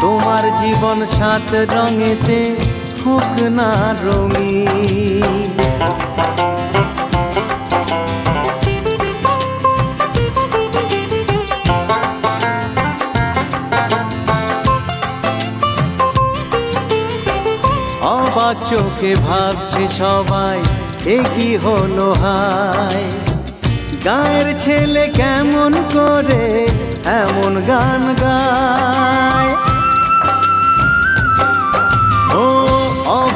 তোমার জীবন সাত রঙেতে হোক না রঙি অবাক চোখে ভাবছে সবাই, এ কি হলো হায়? গায়ের ছেলে কেমন করে এমন গান গায়?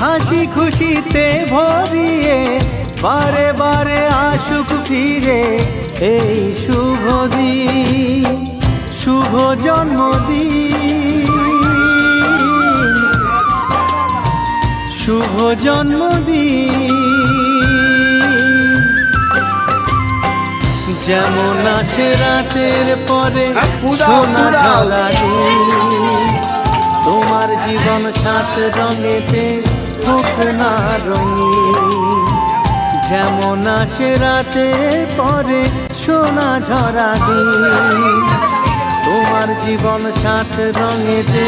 হাসি খুশিতে ভরিয়ে বারে বারে আসুক ফিরে এই শুভ দিন শুভ জন্মদিন। শুভ জন্মদিন। যেমন আসে রাতের পরে সোনা ঝরা দিন তোমার জীবন সাত রঙেতে হোক না রঙিন যেমন আসে রাতে, পরে সোনা ঝরা তোমার জীবন সাত রঙেতে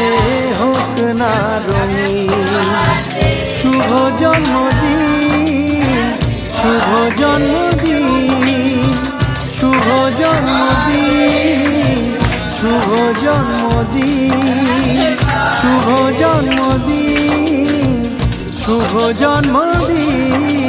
হোক না রঙিন শুভ জন্মদিন শুভ জন্মদিন শুভ জন্মদিন শুভ জন্মদিন শুভ জন্মদিন। শুভ জন্মদিন।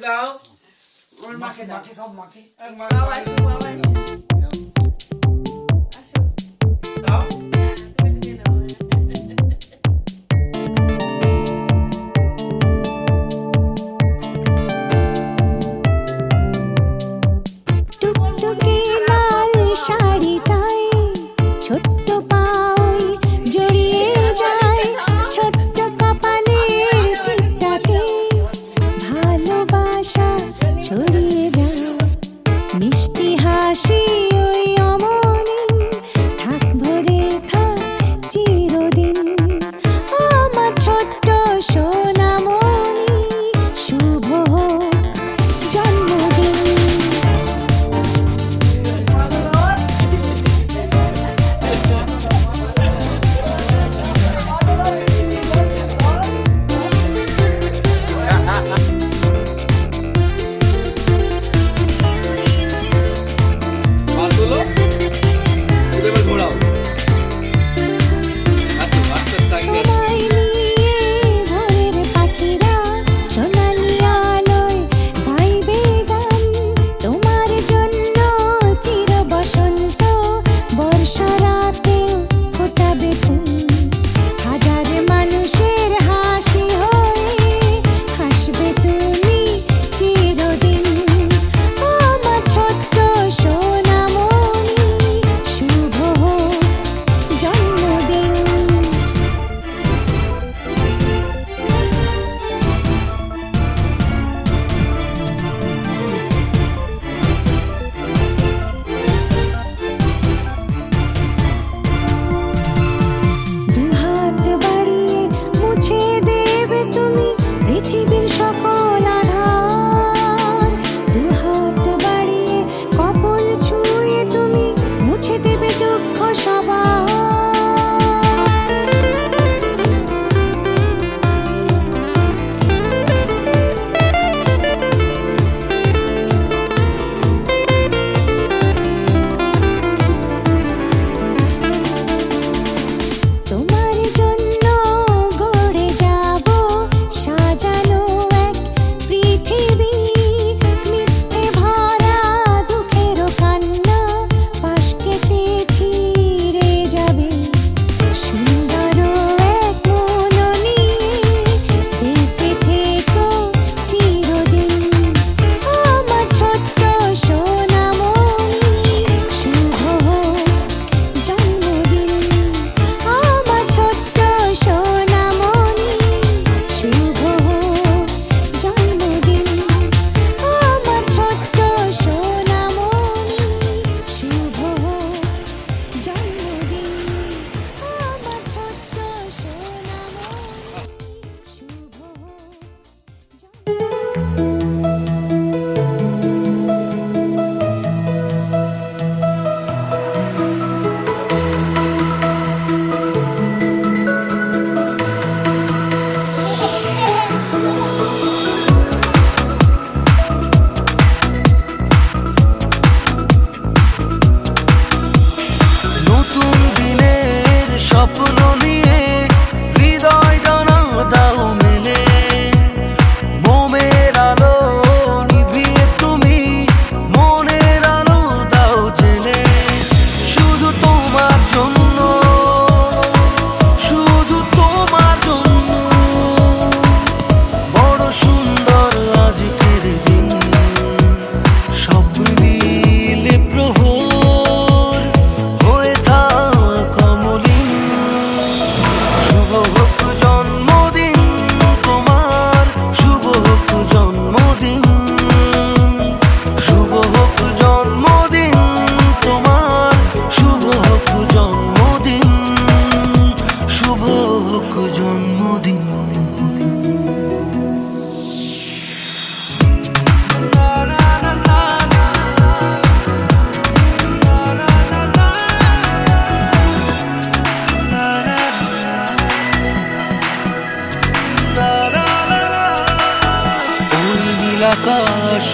দাও ওর মাকে দাও মাকে খাও মাকে বাবা আসো বাবা আসো দাও আকাশ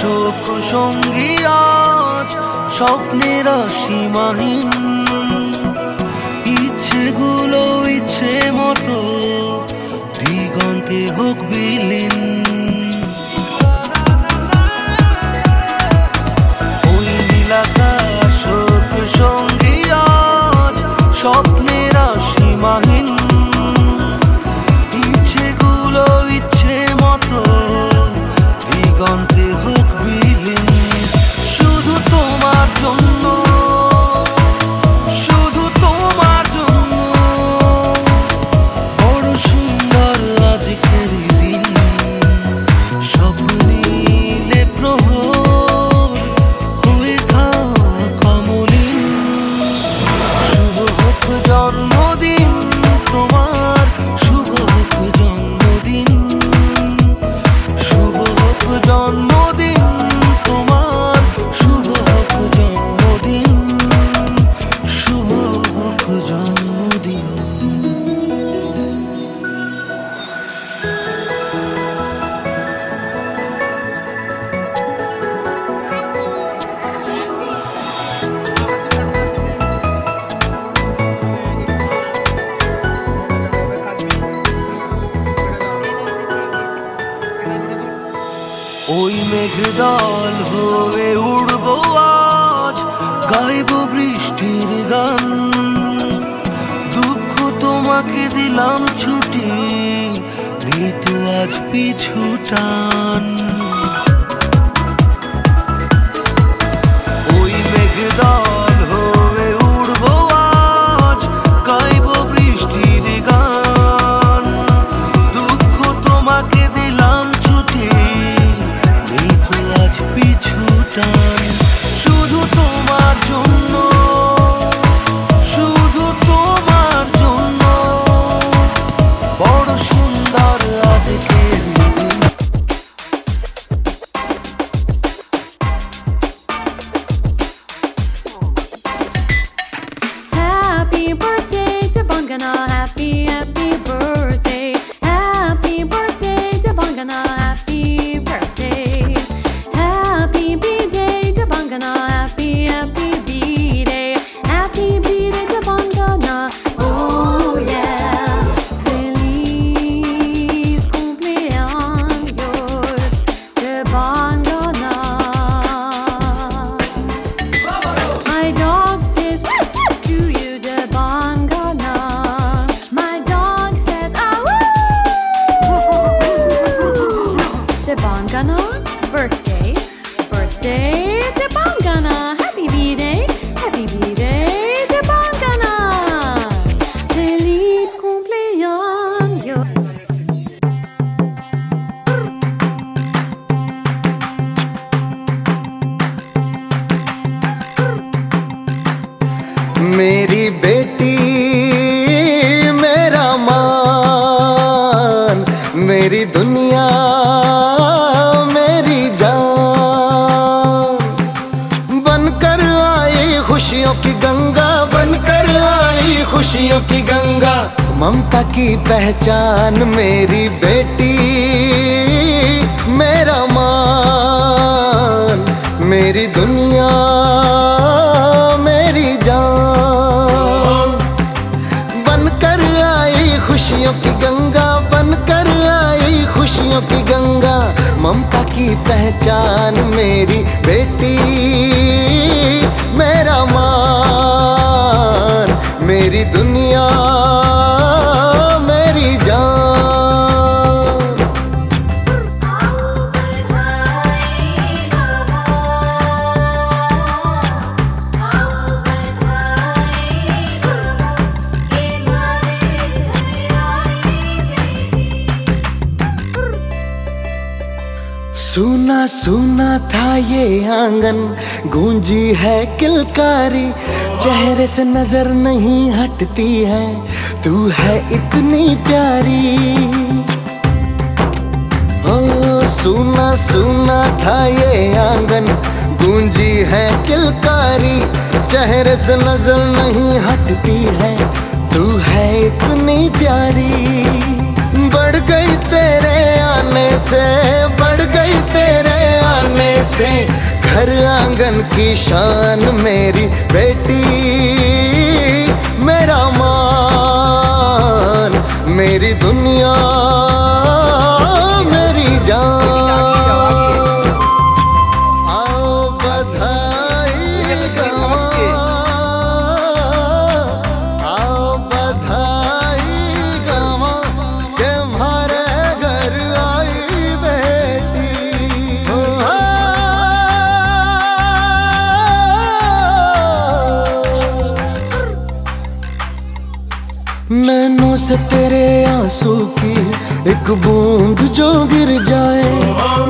সঙ্গী আজ স্বপ্নের সীমাহীন। ইচ্ছেগুলো ইচ্ছে মতো দিগন্তে হোক বিলীন। মেঘদল হয়ে উড়বো আজ, গাইব বৃষ্টির গান। দুঃখ তোমাকে দিলাম ছুটি মৃত্যু আজ পিছু টান। ওই মেঘদল হয়ে পিছু खुशियों की गंगा बनकर आई, खुशियों की गंगा। ममता की पहचान मेरी बेटी, मेरा मान, मेरी दुनिया, मेरी जान। बनकर आई, खुशियों की गंगा, बनकर आई, खुशियों की गंगा। ममता की पहचान मेरी बेटी। मेरा मान मेरी दुनिया मेरी जान। सुना सुना था ये आँगन गूंजी है किलकारी, चेहरे से नज़र नहीं हटती है। तू है इतनी प्यारी। ओ, सुना सुना था ये आँगन, गूंजी है किलकारी, चेहरे से नज़र नहीं हटती है। तू है इतनी प्यारी। बढ़ गई तेरे आने से, बढ़ गई तेरे आने से घर आँगन की शान मेरी बेटी मेरा मान मेरी दुनिया नैनों से तेरे आँसू की एक बूंद जो गिर जाए,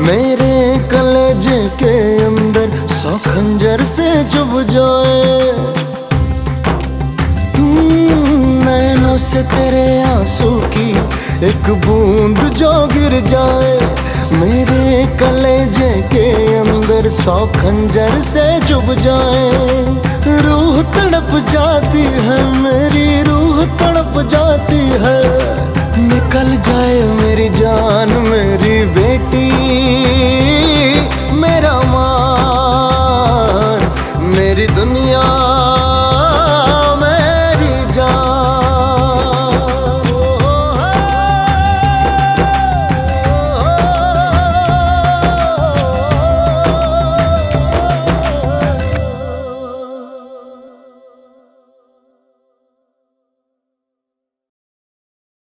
मेरे कलेजे के अंदर सौ खंजर से चुभ जाए। मैनो नैनों से तेरे आँसू की एक बूंद जो गिर जाए मेरे कलेजे के अंदर सौ खंजर से चुभ जाए। रूह तड़प जाती है, मेरी रूह तड़प जाती है।